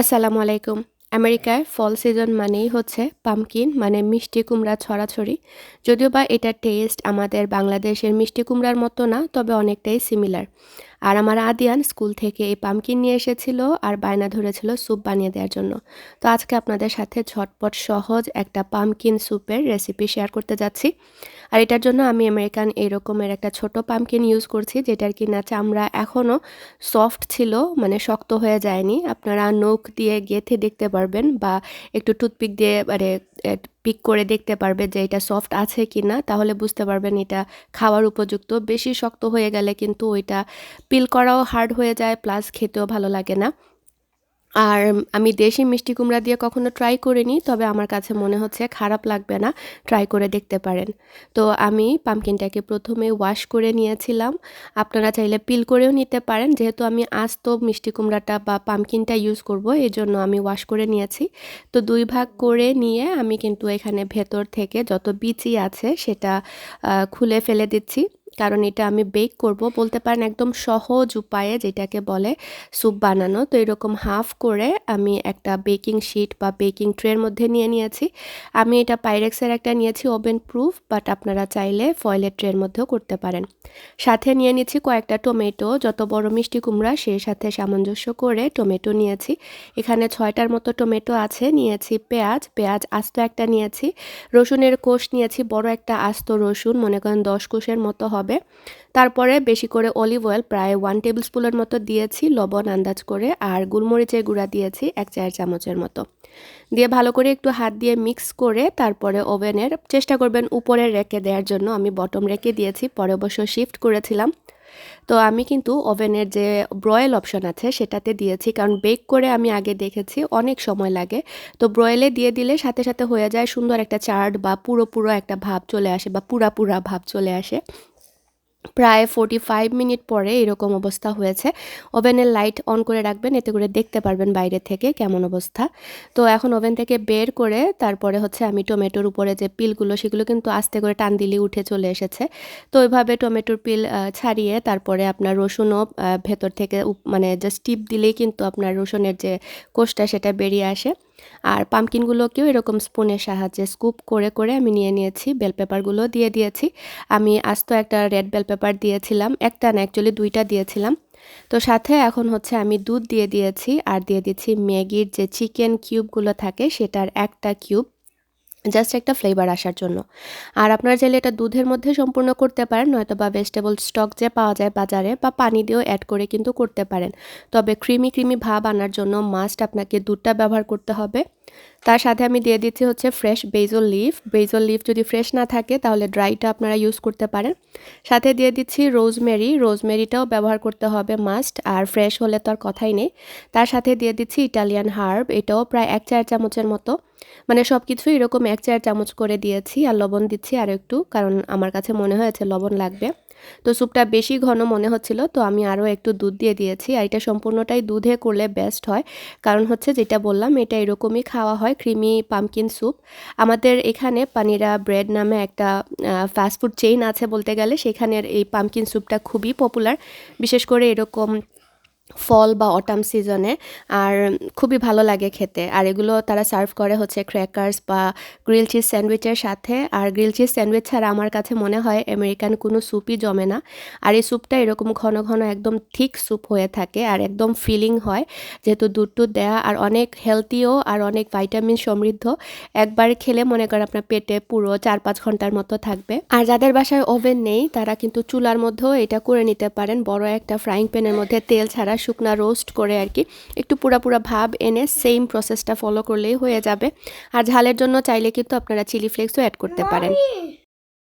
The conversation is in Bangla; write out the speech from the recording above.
আসসালামু আলাইকুম। আমেরিকায় ফল সিজন মানেই হচ্ছে পামকিন মানে মিষ্টি কুমড়া ছড়াছড়ি। যদিও বা এটার টেস্ট আমাদের বাংলাদেশের মিষ্টি কুমড়ার মতো না, তবে অনেকটাই সিমিলার আর আমার আদিয়ান স্কুল থেকে এই পামকিন নিয়ে এসেছিল আর বায়না ধরেছিল স্যুপ বানিয়ে দেওয়ার জন্য। তো আজকে আপনাদের সাথে ঝটপট সহজ একটা পামকিন স্যুপের রেসিপি শেয়ার করতে যাচ্ছি। আর এটার জন্য আমি আমেরিকান এরকমের একটা ছোট পামকিন ইউজ করছি, যেটার কি কিনা চামড়া এখনও সফট ছিল মানে শক্ত হয়ে যায়নি। আপনারা নখ দিয়ে গেথে দেখতে পারবেন বা একটু টুথপিক দিয়ে মানে পিক করে দেখতে পারবে যে এটা সফট আছে কি না তাহলে বুঝতে পারবেন এটা খাওয়ার উপযুক্ত। বেশি শক্ত হয়ে গেলে কিন্তু ওইটা পিল করাও হার্ড হয়ে যায় প্লাস খেতেও ভালো লাগে না। আর আমি দেশি মিষ্টি কুমড়া দিয়ে কখনো ট্রাই করিনি, তবে আমার কাছে মনে হচ্ছে খারাপ লাগবে না ট্রাই করে দেখতে পারেন। তো আমি পামকিনটাকে প্রথমে ওয়াশ করে নিয়েছিলাম। আপনারা চাইলে পিল করেও নিতে পারেন, যেহেতু আমি আস্ত মিষ্টি কুমড়াটা বা পামকিনটা ইউজ করব এই জন্য আমি ওয়াশ করে নিয়েছি। তো দুই ভাগ করে নিয়ে আমি কিন্তু এখানে ভেতর থেকে যত বিচি আছে সেটা খুলে ফেলে দিচ্ছি। কারণ এটা আমি বেক করব। বলতে পারেন একদম সহজ উপায়ে যেটাকে বলে স্যুপ বানানো। তো এরকম হাফ করে আমি একটা বেকিং শিট বা বেকিং ট্রের মধ্যে নিয়ে নিয়েছি। আমি এটা পাইরেক্সের একটা নিয়েছি ওভেন প্রুফ বাট আপনারা চাইলে ফয়েলের ট্রের মধ্যেও করতে পারেন। সাথে নিয়ে নিয়েছি কয়েকটা টমেটো যত বড় মিষ্টি কুমড়া সেই সাথে সামঞ্জস্য করে টমেটো নিয়েছি। এখানে ছয়টার মতো টমেটো আছে। নিয়েছি পেঁয়াজ। পেঁয়াজ আস্ত একটা নিয়েছি। রসুনের কোষ নিয়েছি। বড় একটা আস্ত রসুন। মনে করেন দশ কোষের মতো হবে হবে। তারপরে বেশি করে অলিভ অয়েল প্রায় ওয়ান টেবিল স্পুনের মতো দিয়েছি, লবণ আন্দাজ করে, আর গোলমরিচের গুঁড়া দিয়েছি, এক চায়ের চামচের মতো। দিয়ে ভালো করে একটু হাত দিয়ে মিক্স করে, তারপরে ওভেনের, চেষ্টা করবেন উপরে রেখে দেওয়ার জন্য। আমি বটম রেখে দিয়েছি, পরে অবশ্য শিফট করেছিলাম। তো আমি কিন্তু ওভেনের যে ব্রয়েল অপশন আছে, সেটাতে দিয়েছি, কারণ বেক করে আমি আগে দেখেছি, অনেক সময় লাগে। তো ব্রয়েলে দিয়ে দিলে সাথে সাথে হয়ে যায় সুন্দর একটা চার্ট বা পুরো পুরো একটা ভাব চলে আসে, বা পুরা পুরা ভাব চলে আসে। প্রায় ফোর্টি ফাইভ মিনিট পরে এরকম অবস্থা হয়েছে। ওভেনের লাইট অন করে রাখবেন, এতে করে দেখতে পারবেন বাইরে থেকে কেমন অবস্থা। তো এখন ওভেন থেকে বের করে তারপরে হচ্ছে আমি টমেটোর উপরে যে পিলগুলো, সেগুলো কিন্তু আস্তে করে টান দিলে উঠে চলে এসেছে। তো ওইভাবে টমেটোর পিল ছাড়িয়ে তারপরে আপনার রসুনও ভেতর থেকে মানে জাস্ট টিপ দিলেই কিন্তু আপনার রসুনের যে কোষটা, সেটা বেরিয়ে আসে। আর পামকিনগুলোকেও এরকম স্পুনের সাহায্যে স্কুপ করে করে আমি নিয়ে নিয়েছি, বেল পেপারগুলো দিয়ে দিয়েছি। আমি আস্ত একটা রেড বেল পেপার দিয়েছিলাম, একটা না অ্যাকচুয়ালি দুইটা দিয়েছিলাম। তো সাথে এখন হচ্ছে আমি দুধ দিয়ে দিয়েছি, আর দিয়ে দিচ্ছি ম্যাগির যে চিকেন কিউবগুলো থাকে, সেটার একটা কিউব। জাস্ট একটা ফ্লেভার আসার জন্য। আর আপনারা চাইলে এটা দুধের মধ্যে সম্পূর্ণ করতে পারেন, নয়তো বা ভেজিটেবল স্টক যে পাওয়া যায় বাজারে বা পানি দিয়েও অ্যাড করে কিন্তু করতে পারেন। তবে ক্রিমি ক্রিমি ভাব আনার জন্য মাস্ট আপনাকে দুধটা ব্যবহার করতে হবে। তার সাথে আমি দিয়ে দিচ্ছি হচ্ছে fresh basil leaf basil leaf যদি ফ্রেশ না থাকে, তাহলে ড্রাইটা আপনারা ইউজ করতে পারেন। সাথে দিয়ে দিচ্ছি রোজমেরি রোজমেরিটাও ব্যবহার করতে হবে মাস্ট আর ফ্রেশ হলে তো আর কথাই নেই। তার সাথে দিয়ে দিচ্ছি ইটালিয়ান হার্ব এটাও প্রায় এক চার চামচের মতো। মানে সব কিছুই এরকম এক চার চামচ করে দিয়েছি, আর লবণ দিচ্ছি আর একটু, কারণ আমার কাছে মনে হয়েছে লবণ লাগবে। তো স্যুপটা বেশি ঘন মনে হচ্ছিল, তো আমি আরও একটু দুধ দিয়ে দিয়েছি, আর এটা সম্পূর্ণটাই দুধে করলে বেস্ট হয়। কারণ হচ্ছে যেটা বললাম, এটা এরকমই খাওয়া হয় ক্রিমি পামকিন স্যুপ। আমাদের এখানে পানিরা ব্রেড নামে একটা ফাস্টফুড চেইন আছে বলতে গেলে। সেখানের এই পামকিন স্যুপটা খুবই পপুলার বিশেষ করে এরকম ফল বা অটাম সিজনে আর খুবই ভালো লাগে খেতে। আর এগুলো তারা সার্ভ করে হচ্ছে ক্র্যাকার্স বা গ্রিল চিজ স্যান্ডউইচের সাথে। আর গ্রিল চিজ স্যান্ডউইচ ছাড়া আমার কাছে মনে হয় আমেরিকান কোনো স্যুপই জমে না। আর এই স্যুপটা এরকম ঘন ঘন একদম ঠিক স্যুপ হয়ে থাকে আর একদম ফিলিং হয়। যেহেতু দুধ টুধ দেয়া আর অনেক হেলদিও আর অনেক ভাইটামিন সমৃদ্ধ। একবার খেলে মনে করেন আপনার পেটে পুরো চার পাঁচ ঘণ্টার মতো থাকবে। আর যাদের বাসায় ওভেন নেই, তারা কিন্তু চুলার মধ্যেও এটা করে নিতে পারেন। বড় একটা ফ্রাইং প্যানের মধ্যে তেল ছাড়া শুকনা রোস্ট করে আর কি। একটু পুরা পুরা ভাব এনে সেম প্রসেসটা ফলো করলেই হয়ে যাবে। আর ঝালের জন্য চাইলে কিন্তু আপনারা চিলি ফ্লেক্সও অ্যাড করতে পারেন।